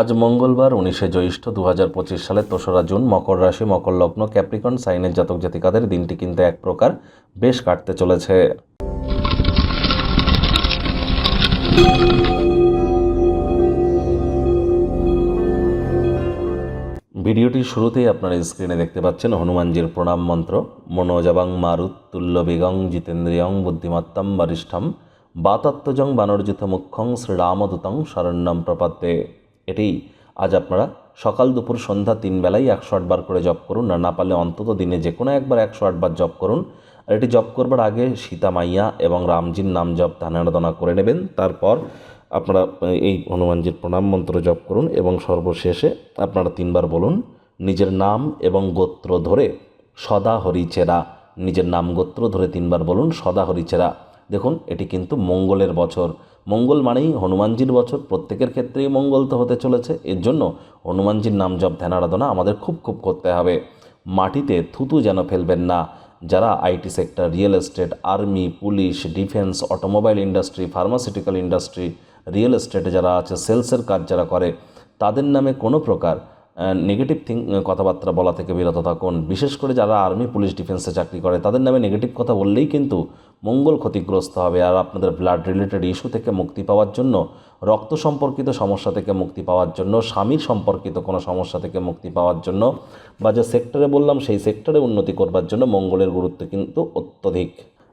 আজ মঙ্গলবার, উনিশে জ্যৈষ্ঠ দু হাজার পঁচিশ সালের দোসরা জুন, মকর রাশি, মকর লগ্ন, ক্যাপ্রিকন, সাইনের জাতক জাতিকাদের দিনটি কিন্তু এক প্রকার বেশ কাটতে চলেছে। ভিডিওটির শুরুতেই আপনারা স্ক্রিনে দেখতে পাচ্ছেন হনুমানজির প্রণাম মন্ত্র। মনোজবাং মারুত তুল্য বেগং জিতেন্দ্রিয়ং বুদ্ধিমত্তম বরিষ্ঠম। বাতাত্মজং বানর্জিত মুখ্যং শ্রীরামদূতং শরণ্যম প্রপদ্যে। এটি আজ আপনারা সকাল দুপুর সন্ধ্যা তিন বেলায় একশো আটবার করে জপ করুন আর না পারলে অন্তত দিনে যে কোনো একবার একশো আটবার জপ করুন। আর এটি জপ করবার আগে সীতা মাইয়া এবং রামজির নাম জপ ধানারাধনা করে নেবেন। তারপর আপনারা এই হনুমানজির প্রণাম মন্ত্র জপ করুন এবং সর্বশেষে আপনারা তিনবার বলুন, নিজের নাম এবং গোত্র ধরে সদা হরিচেরা। নিজের নাম গোত্র ধরে তিনবার বলুন, সদা হরিচেরা। দেখুন, এটি কিন্তু মঙ্গলের বছর। মঙ্গল মানেই হনুমানজির বছর। প্রত্যেকের ক্ষেত্রেই মঙ্গল তো হতে চলেছে। এর জন্য হনুমানজির নাম জপ, ধ্যান, আরাধনা আমাদের খুব খুব করতে হবে। মাটিতে থুতু যেন ফেলবেন না। যারা IT sector, real estate, army, police, defence, automobile industry, pharmaceutical industry, real এস্টেটে যারা আছে, সেলসের কাজ যারা করে, তাদের নামে কোনো প্রকার নেগেটিভ থিং কথাবার্তা বলা থেকে বিরত থাকুন। বিশেষ করে যারা আর্মি পুলিশ ডিফেন্সে চাকরি করে, তাদের নামে নেগেটিভ কথা বললেই কিন্তু মঙ্গল ক্ষতিগ্রস্ত হবে। আর আপনাদের ব্লাড রিলেটেড ইস্যু থেকে মুক্তি পাওয়ার জন্য, রক্ত সম্পর্কিত সমস্যা থেকে মুক্তি পাওয়ার জন্য, স্বামীর সম্পর্কিত কোনো সমস্যা থেকে মুক্তি পাওয়ার জন্য বা যে সেক্টরে বললাম, সেই সেক্টরে উন্নতি করবার জন্য মঙ্গলের গুরুত্ব কিন্তু অত্যধিক।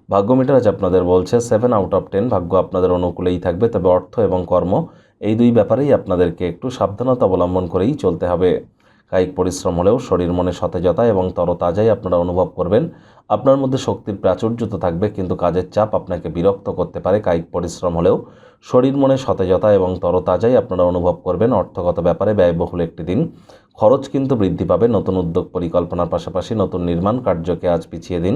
ভাগ্য মিটার আজ আপনাদের বলছে সেভেন আউট অফ টেন ভাগ্য আপনাদের অনুকূলেই থাকবে। তবে অর্থ এবং কর্ম এই দুই ব্যাপারেই আপনাদেরকে একটু সাবধানতা অবলম্বন করেই চলতে হবে। কায়িক পরিশ্রম হলেও শরীর মনে সতেজতা এবং তরতাজাই আপনারা অনুভব করবেন। আপনার মধ্যে শক্তির প্রাচুর্য তো থাকবে, কিন্তু কাজের চাপ আপনাকে বিরক্ত করতে পারে। কায়িক পরিশ্রম হলেও শরীর মনে সতেজতা এবং তরতাজাই আপনারা অনুভব করবেন। অর্থগত ব্যাপারে ব্যয়বহুল একটি দিন। খরচ কিন্তু বৃদ্ধি পাবে। নতুন উদ্যোগ পরিকল্পনার পাশাপাশি নতুন নির্মাণ কার্যকে আজ পিছিয়ে দিন।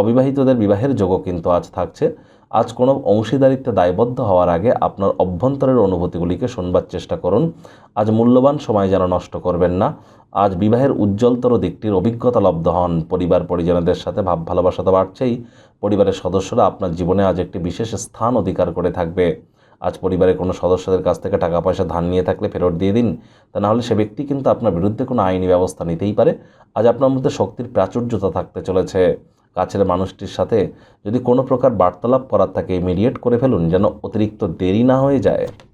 অবিবাহিতদের বিবাহের যোগও কিন্তু আজ থাকছে। আজ কোনো অংশীদারিত্বে দায়বদ্ধ হওয়ার আগে আপনার অভ্যন্তরের অনুভূতিগুলিকে শুনবার চেষ্টা করুন। আজ মূল্যবান সময় যেন নষ্ট করবেন না। আজ বিবাহের উজ্জ্বলতর দিকটির অভিজ্ঞতা লব্ধ হন। পরিবার পরিজনদের সাথে ভাব ভালোবাসা তো বাড়ছেই। পরিবারের সদস্যরা আপনার জীবনে আজ একটি বিশেষ স্থান অধিকার করে থাকবে। আজ পরিবারের কোনো সদস্যদের কাছ থেকে টাকা পয়সা ধার নিয়ে থাকলে ফেরত দিয়ে দিন। তা নাহলে সে ব্যক্তি কিন্তু আপনার বিরুদ্ধে কোনো আইনি ব্যবস্থা নিতেই পারে। আজ আপনার মধ্যে শক্তির প্রাচুর্যতা থাকতে চলেছে। কাছের মানুষটির সাথে যদি কোনো প্রকার বার্তালাপ করার থাকে মিডিয়েট করে ফেলুন যেন অতিরিক্ত দেরি না হয়ে যায়।